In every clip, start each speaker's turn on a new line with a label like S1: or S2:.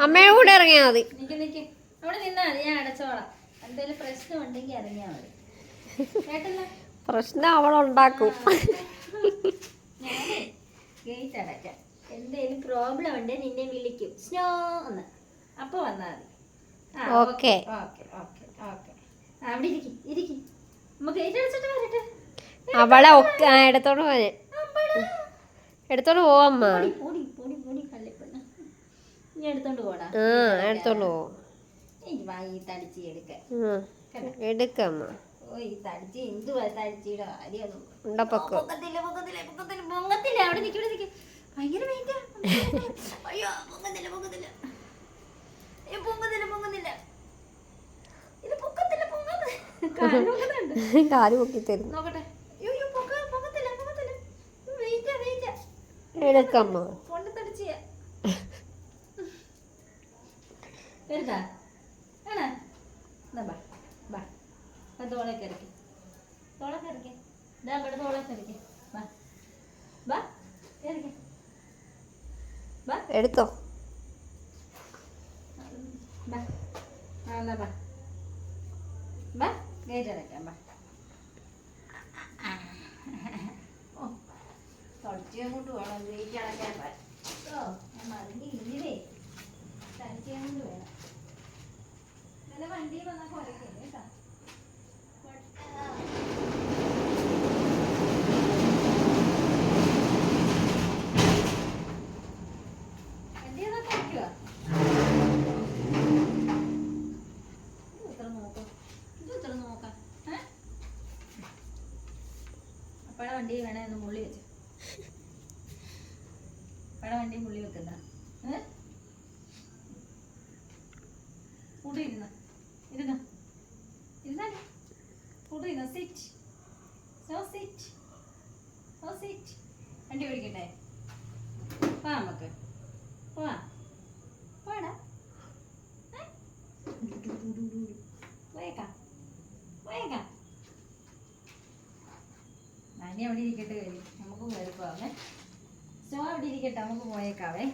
S1: അമ്മയുടെ കൂടെ ഇറങ്ങിയാൽ മതി.
S2: നിക്ക് നിക്ക്. അവിടെ നിന്നാ മതി. ഞാൻ അടച്ചോളാം. എന്തെങ്കിലും പ്രശ്നം ഉണ്ടെങ്കിൽ ഇറങ്ങിയാൽ മതി. കേട്ടല്ലോ?
S1: പ്രശ്നം അവളുണ്ടാക്കും
S2: ഞാനേ ഗേറ്റ് അടയ്ക്കാം. എന്തെങ്കിലും പ്രോബ്ലം ഉണ്ട് നിന്നെ വിളിക്കും. സ്നോ എന്ന്. അപ്പൊ വന്നാൽ മതി. ആ,
S1: ഓക്കേ.
S2: ഓക്കേ. ഓക്കേ ഓക്കേ ആ, അവിടെ ഇരിക്കും ഇരിക്കും. നമുക്ക് ഗേറ്റ് അടച്ചിട്ട് വരട്ടെ?
S1: അവളെ ഒക്കെ എടുത്തോണ്ട് പോനെ എടുത്തോണ്ട് പോവമ്മ
S2: പൊടി പൊടി പൊടി പൊടി കള്ളിപ്പെണ്ണ് നീ എടുത്തോണ്ട് പോടാ
S1: ആ എടുത്തോണ്ട് പോവും
S2: എനിക്ക് വാങ്ങി ഈ തടിച്ചി എടുക്കാൻ
S1: ഉം. എടുക്കമ്മ.
S2: ഓ ഈ തടിച്ചി എന്തുവാ തടിച്ചിയുടെ കാര്യമൊന്നും
S1: ഉണ്ടപ്പൊക്കെ
S2: പൊക്കത്തില്ല പൊക്കത്തില്ല പൊക്കത്തില്ല പൊങ്ങത്തില്ല അവിടെ നിൽക്കും ഇവിടെ നിൽക്കും ഭയങ്കര വെയിറ്റാ അയ്യോ പൊങ്ങത്തില്ല പൊങ്ങത്തില്ല അയ്യോ പൊങ്ങത്തില്ല പൊങ്ങത്തില്ല ഇത് പൊക്കത്തില്ല പൊങ്ങത്തില്ല
S1: കാൽ പൊക്കി തരും
S2: നോക്കട്ടെ
S1: എടുക്കമ്മ.
S2: വരുതാ ആണോ? എന്നാ ബാ ബാ. ആ തോളെ കയറിക്ക് തോളെ കയറിക്ക് ഇതാ ഇവിടെ തോളെ കയറിക്ക് ബാ. ബാ കയറിക്ക് ബാ.
S1: എടുത്തോ.
S2: ബാ. ആ എന്നാ ബാ. ബാ ഗേറ്റ് അടയ്ക്കാം ബാ. ഓ തളിച്ചേ കൊണ്ട് വേണം. ഗേറ്റ് അടയ്ക്കാൻ ബാ ഓ ഞാൻ മറിഞ്ഞ് ഇല്ലേ തളിച്ചേ കൊണ്ട് വേണം ഇന്നലെ വണ്ടിയിൽ വന്നാൽ കുറയ്ക്കല്ലേ കേട്ടോ വണ്ടി വന്നാൽ കുറയ്ക്കുവാ ഇത് ഇത്ര നോക്കാം വണ്ടി വേണേ മുള്ളി വെച്ചു. പട വണ്ടി മുള്ളി വെക്കണ്ട ഏ? കൂടെ ഇരുന്ന ഇരുന്നാ കൂടെ ഇരുന്ന sit so sit so sit വണ്ടി ഓടിക്കട്ടെ? വാ നമുക്ക്. പോവാ. പോടാ. ഏ? പോയേക്കാം. പോയേക്കാം. അവിടെ ഇരിക്കട്ടെ. കയറി നമുക്ക് കയറി പോവാമേ സോ അവിടെ ഇരിക്കട്ടെ. നമുക്ക് പോയേക്കാവേ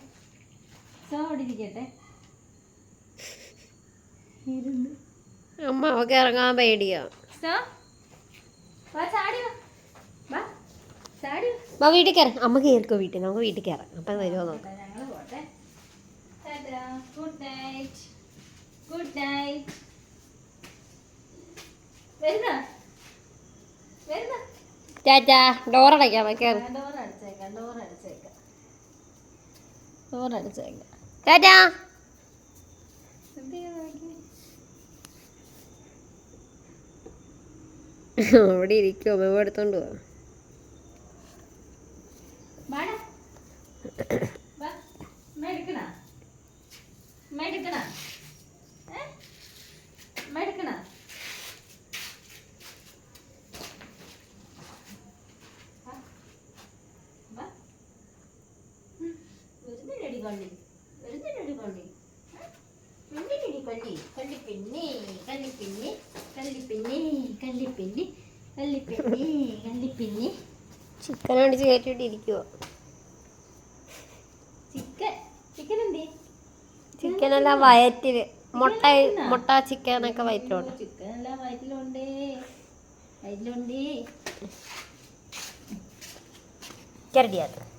S2: സോ അവിടെ ഇരിക്കട്ടെ.
S1: അമ്മ അവക്ക് ഇറങ്ങാൻ പേടിയോ.
S2: സോ വാ ചാടി വാ. വാ ചാടി വാ.
S1: വീട്ടിൽ കയറാം. അമ്മ കയറിക്കോ വീട്ടിൽ. നമുക്ക് വീട്ടിൽ കയറാം. അപ്പം വരുമോ നോക്കാം.
S2: ഗുഡ് നൈറ്റ് ഗുഡ് നൈറ്റ് വരുന്ന? വരുന്ന?
S1: ചാച്ചാ ഡോറടയ്ക്കാം കയറി.
S2: ഡോർ അടച്ചേക്കാം ഡോർ അടച്ചേക്കാം. ഡോർ അടച്ചേക്കാം.
S1: അവിടെ ഇരിക്കുമോ അമ്മ എടുത്തോണ്ട് പോവാ.
S2: കള്ളി വരുന്നില്ലടി കള്ളി വരുന്നില്ലടി കള്ളി കള്ളിപ്പെണ്ണി കള്ളിപ്പെണ്ണി
S1: ചിക്കൻ അടിച്ച് കയറ്റിയിട്ട് ഇരിക്കുവോ
S2: ചിക്കൻ. ചിക്കൻ എന്തേ?
S1: വയറ്റിൽ മുട്ട മുട്ട ചിക്കനൊക്കെ വയറ്റിലോട്ട്
S2: ചിക്കൻ എല്ലാം വയറ്റിലുണ്ട്. വയറ്റിലുണ്ട്.
S1: കരടിയാത്ത